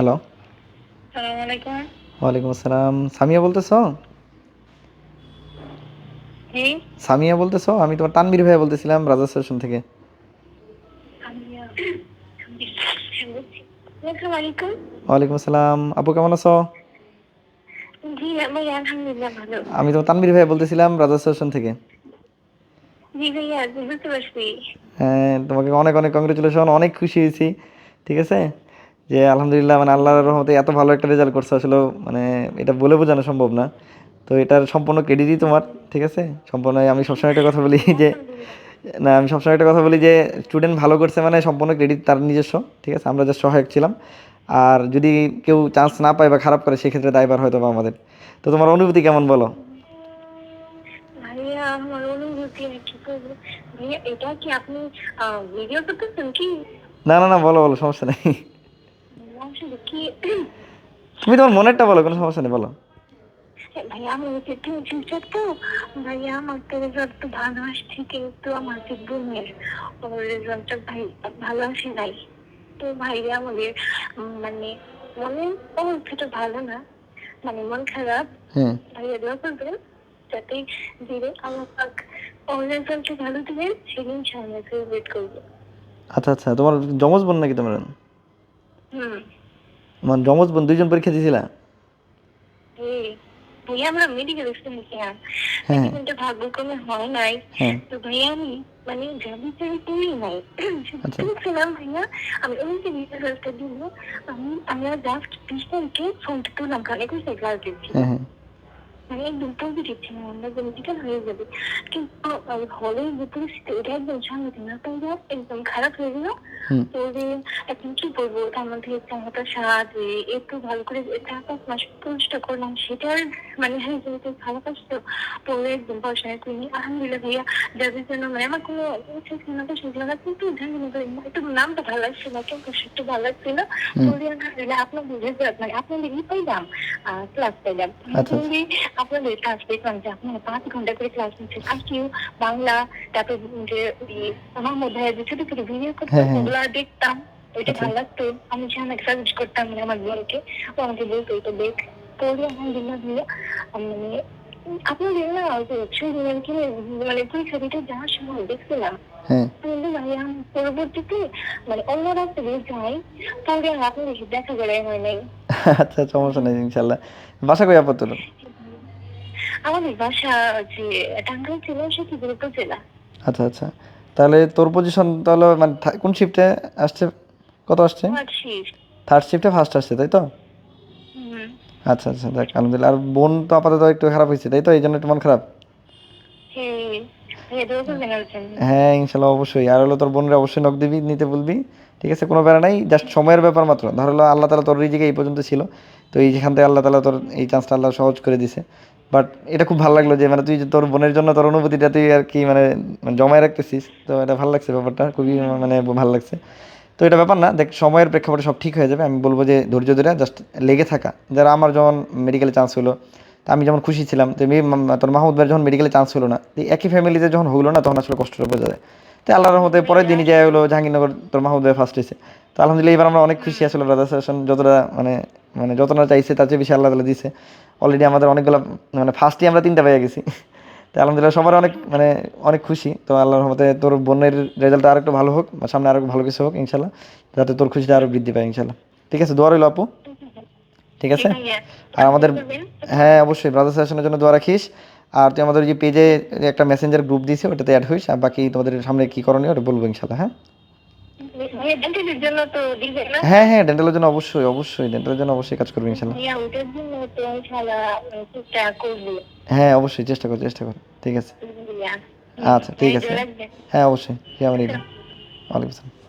Hello ওয়ালাইকুম আসসালাম। সামিয়া বলতেছো? সামিয়া বলতেছো? আমি তোমার তানবীর ভাইয়া বলতেছিলাম রাজা স্টেশন থেকে। ওয়ালাইকুম আসসালাম। আপু কেমন আছো? ভাই আমি তোমার তানবীর ভাইয়া বলতেছিলাম রাজা স্টেশন থেকে। হ্যাঁ তোমাকে অনেক অনেক কংগ্রেচুলেশন অনেক খুশি হয়েছি। ঠিক আছে? যে আলহামদুলিল্লাহ মানে আল্লাহর রহমতে এত ভালো একটা রেজাল্ট করছ। আসলে মানে এটা বলে বোঝানো সম্ভব না। তো এটার সম্পূর্ণ ক্রেডিটই তোমার ঠিক আছে? সম্পূর্ণ আমি সবসময় একটা কথা বলি যে না আমি সবসময় একটা কথা বলি যে স্টুডেন্ট ভালো করছে মানে সম্পূর্ণ ক্রেডিট তার নিজস্ব ঠিক আছে? আমরা জাস্ট সহায়ক ছিলাম। আর যদি কেউ চান্স না পায় বা খারাপ করে সেক্ষেত্রে দায়বার হয়তো বা আমাদের। তো তোমার অনুভূতি কেমন বলো? না না না বলো বলো সমস্যা নেই। তুমি তোমার মনেরটা বলো কোনো সমস্যা নেই বলো। ভাইয়া আমি হচ্ছে টিচার তো। ভাইয়া আমার তো রেজাল্ট তো ভালো আসছে কিন্তু আমার যে বোনের ওর রেজাল্টটা ভাই ভালো আসে নাই। তো ভাইয়া আমাদের মানে মনে অবস্থাটা ভালো না মানে মন খারাপ। হ্যাঁ। ভাইয়া দোয়া করবেন যাতে ধীরে আমার পাক ওর রেজাল্টটা ভালো দিবেন সেদিন সামনে সেলিব্রেট করব। আচ্ছা আচ্ছা তোমার জমজ বোন নাকি তোমার? হুম। তোমার জমজ বোন দুইজন পরীক্ষা দিছিলা ভাইয়া আমরা মেডিকেল স্টুডেন্ট ছিলাম হ্যাঁ। কিন্তু ভাগ্যক্রমে হয় নাই। হ্যাঁ। তো ভাইয়া আমি মানে চাই করি নাই। আচ্ছা। ছিলাম ভাইয়া আমি এমনিতে রিজাল্টটা দিব আমি আমরা জাস্ট বিশ তারিখে ফোনটা তুললাম কারণ একুশ ক্লাস হ্যাঁ হ্যাঁ। মানে একদম পজিটিভ ছিলাম আমরা মেডিকেল হয়ে যাবে। কিন্তু হলে যে পরিস্থিতি এটা একদম সামনে না তাই একদম খারাপ হয়ে গেল। তো যে এখন কি করব? তার মধ্যে একটা হতাশা একটু ভালো করে চার পাঁচ মাস চেষ্টা করলাম সেটার মানে হ্যাঁ যেহেতু খারাপ আসতো পরে একদম পড়াশোনা করিনি আলহামদুলিল্লাহ ভাইয়া যাদের জন্য মানে আমার কোনো ইচ্ছে ছিল না তো সেগুলো না কিন্তু একটু নামটা ভালো লাগছে না কিন্তু একটু ভালো লাগছিল আলহামদুলিল্লাহ আপনার বুঝে মানে আপনাদের ই পাইলাম ক্লাস পাইলাম। আচ্ছা। আপনাদের ক্লাস দেখলাম যে আপনারা পাঁচ ঘণ্টা করে ক্লাস নিচ্ছেন আর কেউ বাংলা তারপর যে আমার মধ্যে যে ছোট ছোট ভিডিও হ্যাঁ, হ্যাঁ। ওগুলো দেখতাম। ওইটা আচ্ছা। ভালো লাগতো। আমি সেখানে সাজেস্ট করতাম মানে আমার বোনকে ও আমাকে বলতো এটা দেখ আলহামদুলিল্লাহ আমি মানে আপনাদের না মানে দিতে যাওয়ার সময় দেখছিলাম। হ্যাঁ। কিন্তু ভাইয়া পরবর্তীতে মানে অন্য রাস্তায় যাই আপনাদের দেখা করে হয় নাই। আচ্ছা সমস্যা নেই ইনশাল্লাহ। বাসা কই আপাতত? আমাদের বাসা যে টাঙ্গাইল ছিল সেটি গুরুত্ব জেলা? আচ্ছা আচ্ছা। তাহলে তোর পজিশন তাহলে মানে কোন শিফটে আসছে? কত আসছে? থার্ড শিফটে ফার্স্ট আসছে তাই তো? আচ্ছা আচ্ছা দেখ আলহামদুলিল্লাহ। আর বোন তো আপাতত একটু খারাপ হয়েছে তাই তো? এই জন্য একটু মন খারাপ? হ্যাঁ হ্যাঁ হ্যাঁ ইনশাল্লাহ অবশ্যই। আর হলো তোর বোনের অবশ্যই নক দিবি নিতে বলবি। ঠিক আছে কোনো প্যারা নাই জাস্ট সময়ের ব্যাপার মাত্র। ধর হলো আল্লাহ তালা তোর রিজিকে এই পর্যন্ত ছিল। তো এই যেখান থেকে আল্লাহ তালা তোর এই চান্সটা আল্লাহ সহজ করে দিছে। বাট এটা খুব ভালো লাগল যে মানে তুই তোর বোনের জন্য তোর অনুভূতিটা তুই আর কি মানে মানে জমায় রাখতেছিস। তো এটা ভালো লাগছে ব্যাপারটা খুবই মানে ভালো লাগছে। তো এটা ব্যাপার না দেখ সময়ের প্রেক্ষাপটে সব ঠিক হয়ে যাবে। আমি বলব যে ধৈর্য ধরে জাস্ট লেগে থাকা। যারা আমার যখন মেডিকেলে চান্স হলো তা আমি যেমন খুশি ছিলাম মাম- তোর মাহমুদ ভাইয়ের যখন মেডিকেলে চান্স হলো না তো একই ফ্যামিলিতে যখন হলো না তখন আসলে কষ্টটা বোঝা যায়। তো আল্লাহর রহমতে পরের দিনই যায় হলো জাহাঙ্গীরনগর তোর মাহমুদ ভাই ফার্স্ট হয়েছে তো আলহামদুলিল্লাহ এবার আমরা অনেক খুশি আসলে ব্রাদার সেশন যতটা মানে মানে যতটা চাইছে তার চেয়ে বেশি আল্লাহ তালা দিছে। অলরেডি আমাদের অনেকগুলো মানে ফার্স্টই আমরা তিনটা পেয়ে গেছি। তো আলহামদুলিল্লাহ সবার অনেক মানে অনেক খুশি। তো আল্লাহর রহমতে তোর বোনের রেজাল্ট আর একটু ভালো হোক বা সামনে আরও ভালো কিছু হোক ইনশাল্লাহ যাতে তোর খুশিটা আরও বৃদ্ধি পায় ইনশাল্লাহ ঠিক আছে দোয়া রইল আপু। ঠিক আছে? আর আমাদের হ্যাঁ অবশ্যই ব্রাদার সেশনের জন্য দোয়া রাখিস। আর তুই আমাদের যে পেজে একটা মেসেঞ্জার গ্রুপ দিয়েছে ওটাতে অ্যাড হইস। আর বাকি তোমাদের সামনে কী করণীয় ওটা বলব ইনশাল্লাহ হ্যাঁ? হ্যাঁ হ্যাঁ ডেন্টালের জন্য অবশ্যই অবশ্যই ডেন্টালের জন্য অবশ্যই কাজ করব ইনশাল্লাহ হ্যাঁ অবশ্যই চেষ্টা কর চেষ্টা কর ঠিক আছে। আচ্ছা ঠিক আছে। হ্যাঁ অবশ্যই কি আমার ওয়ালাইকুম আসসালাম।